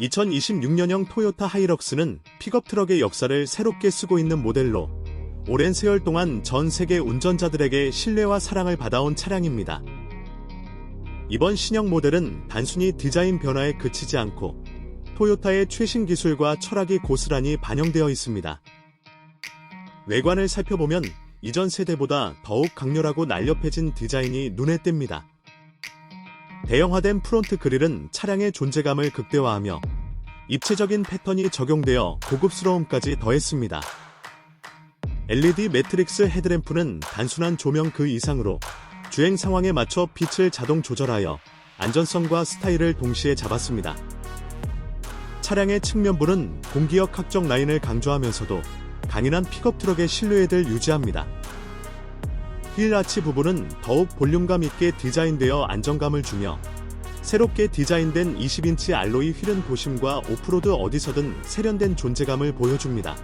2026년형 토요타 하이럭스는 픽업 트럭의 역사를 새롭게 쓰고 있는 모델로 오랜 세월 동안 전 세계 운전자들에게 신뢰와 사랑을 받아온 차량입니다. 이번 신형 모델은 단순히 디자인 변화에 그치지 않고 토요타의 최신 기술과 철학이 고스란히 반영되어 있습니다. 외관을 살펴보면 이전 세대보다 더욱 강렬하고 날렵해진 디자인이 눈에 띕니다. 대형화된 프론트 그릴은 차량의 존재감을 극대화하며 입체적인 패턴이 적용되어 고급스러움까지 더했습니다. LED 매트릭스 헤드램프는 단순한 조명 그 이상으로 주행 상황에 맞춰 빛을 자동 조절하여 안전성과 스타일을 동시에 잡았습니다. 차량의 측면부는 공기역 확정 라인을 강조하면서도 강인한 픽업 트럭의 실루엣을 유지합니다. 휠 아치 부분은 더욱 볼륨감 있게 디자인되어 안정감을 주며 새롭게 디자인된 20인치 알로이 휠은 도심과 오프로드 어디서든 세련된 존재감을 보여줍니다.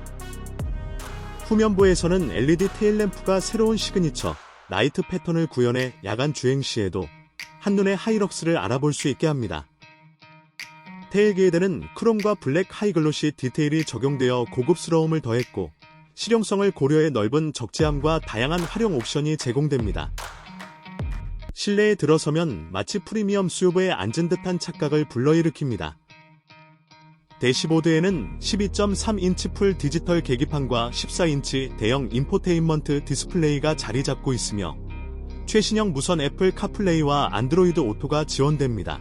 후면부에서는 LED 테일램프가 새로운 시그니처 나이트 패턴을 구현해 야간 주행 시에도 한눈에 하이럭스를 알아볼 수 있게 합니다. 테일게이드는 크롬과 블랙 하이글로시 디테일이 적용되어 고급스러움을 더했고 실용성을 고려해 넓은 적재함과 다양한 활용 옵션이 제공됩니다. 실내에 들어서면 마치 프리미엄 수요부에 앉은 듯한 착각을 불러일으킵니다. 대시보드에는 12.3인치 풀 디지털 계기판과 14인치 대형 인포테인먼트 디스플레이가 자리 잡고 있으며 최신형 무선 애플 카플레이와 안드로이드 오토가 지원됩니다.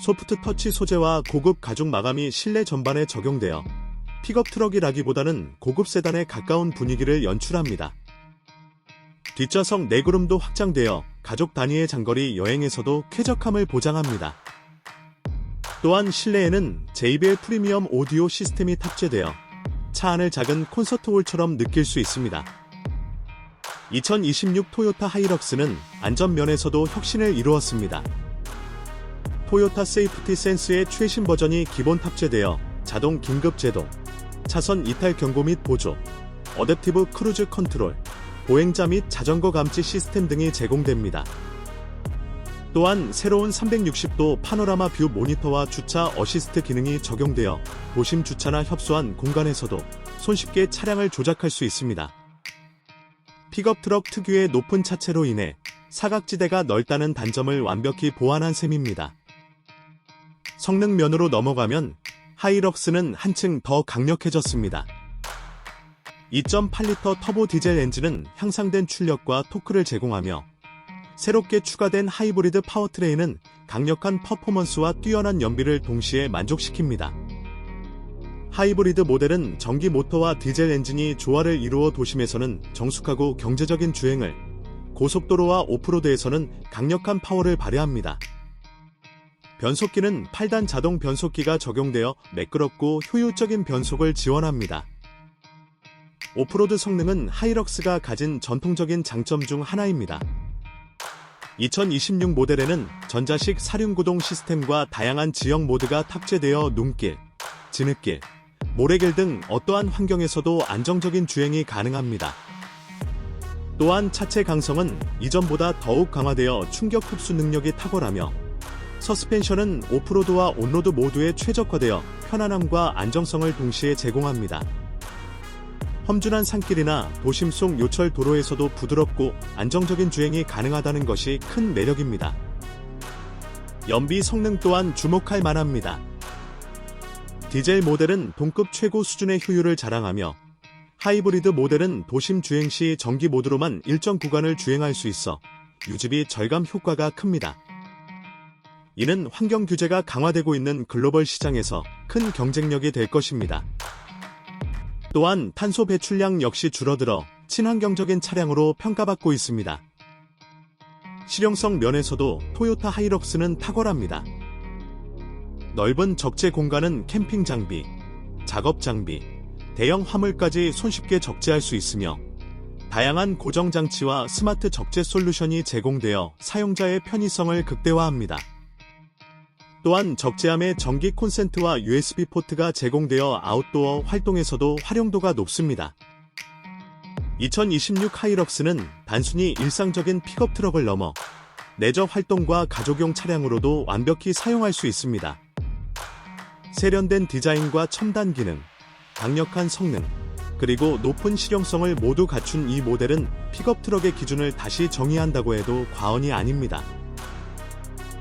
소프트 터치 소재와 고급 가죽 마감이 실내 전반에 적용되어 픽업 트럭이라기보다는 고급 세단에 가까운 분위기를 연출합니다. 뒷좌석 내구름도 확장되어 가족 단위의 장거리 여행에서도 쾌적함을 보장합니다. 또한 실내에는 JBL 프리미엄 오디오 시스템이 탑재되어 차 안을 작은 콘서트홀처럼 느낄 수 있습니다. 2026 토요타 하이럭스는 안전면에서도 혁신을 이루었습니다. 토요타 세이프티 센스의 최신 버전이 기본 탑재되어 자동 긴급 제동, 차선 이탈 경고 및 보조, 어댑티브 크루즈 컨트롤, 보행자 및 자전거 감지 시스템 등이 제공됩니다. 또한 새로운 360도 파노라마 뷰 모니터와 주차 어시스트 기능이 적용되어 도심 주차나 협소한 공간에서도 손쉽게 차량을 조작할 수 있습니다. 픽업 트럭 특유의 높은 차체로 인해 사각지대가 넓다는 단점을 완벽히 보완한 셈입니다. 성능 면으로 넘어가면 하이럭스는 한층 더 강력해졌습니다. 2.8리터 터보 디젤 엔진은 향상된 출력과 토크를 제공하며 새롭게 추가된 하이브리드 파워트레인은 강력한 퍼포먼스와 뛰어난 연비를 동시에 만족시킵니다. 하이브리드 모델은 전기 모터와 디젤 엔진이 조화를 이루어 도심에서는 정숙하고 경제적인 주행을, 고속도로와 오프로드에서는 강력한 파워를 발휘합니다. 변속기는 8단 자동 변속기가 적용되어 매끄럽고 효율적인 변속을 지원합니다. 오프로드 성능은 하이럭스가 가진 전통적인 장점 중 하나입니다. 2026 모델에는 전자식 사륜구동 시스템과 다양한 지형 모드가 탑재되어 눈길, 진흙길, 모래길 등 어떠한 환경에서도 안정적인 주행이 가능합니다. 또한 차체 강성은 이전보다 더욱 강화되어 충격 흡수 능력이 탁월하며 서스펜션은 오프로드와 온로드 모두에 최적화되어 편안함과 안정성을 동시에 제공합니다. 험준한 산길이나 도심 속 요철 도로에서도 부드럽고 안정적인 주행이 가능하다는 것이 큰 매력입니다. 연비 성능 또한 주목할 만합니다. 디젤 모델은 동급 최고 수준의 효율을 자랑하며 하이브리드 모델은 도심 주행 시 전기 모드로만 일정 구간을 주행할 수 있어 유지비 절감 효과가 큽니다. 이는 환경 규제가 강화되고 있는 글로벌 시장에서 큰 경쟁력이 될 것입니다. 또한 탄소 배출량 역시 줄어들어 친환경적인 차량으로 평가받고 있습니다. 실용성 면에서도 토요타 하이럭스는 탁월합니다. 넓은 적재 공간은 캠핑 장비, 작업 장비, 대형 화물까지 손쉽게 적재할 수 있으며 다양한 고정 장치와 스마트 적재 솔루션이 제공되어 사용자의 편의성을 극대화합니다. 또한 적재함에 전기 콘센트와 USB 포트가 제공되어 아웃도어 활동에서도 활용도가 높습니다. 2026 하이럭스는 단순히 일상적인 픽업 트럭을 넘어 내적 활동과 가족용 차량으로도 완벽히 사용할 수 있습니다. 세련된 디자인과 첨단 기능, 강력한 성능, 그리고 높은 실용성을 모두 갖춘 이 모델은 픽업 트럭의 기준을 다시 정의한다고 해도 과언이 아닙니다.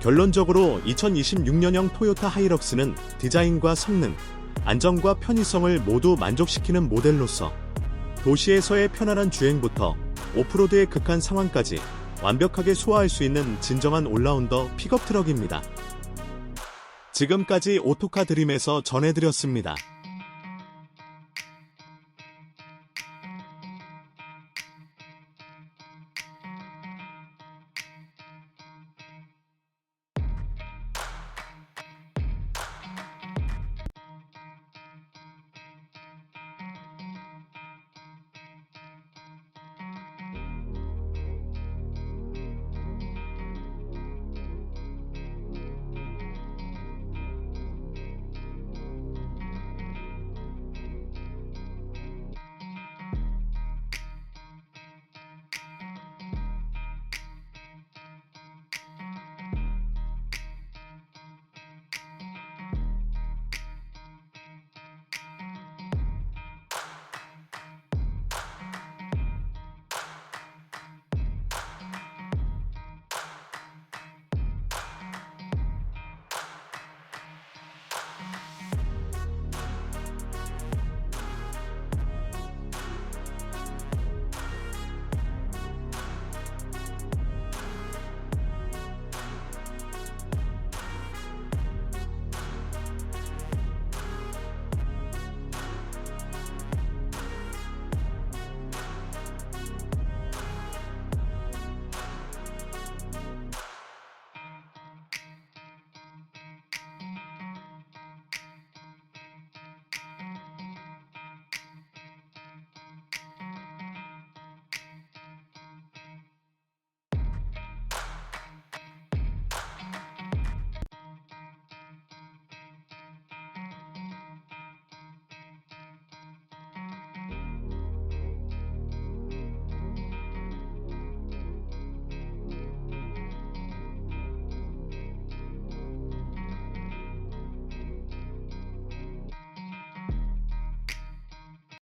결론적으로 2026년형 토요타 하이럭스는 디자인과 성능, 안정과 편의성을 모두 만족시키는 모델로서 도시에서의 편안한 주행부터 오프로드의 극한 상황까지 완벽하게 소화할 수 있는 진정한 올라운더 픽업 트럭입니다. 지금까지 오토카 드림에서 전해드렸습니다.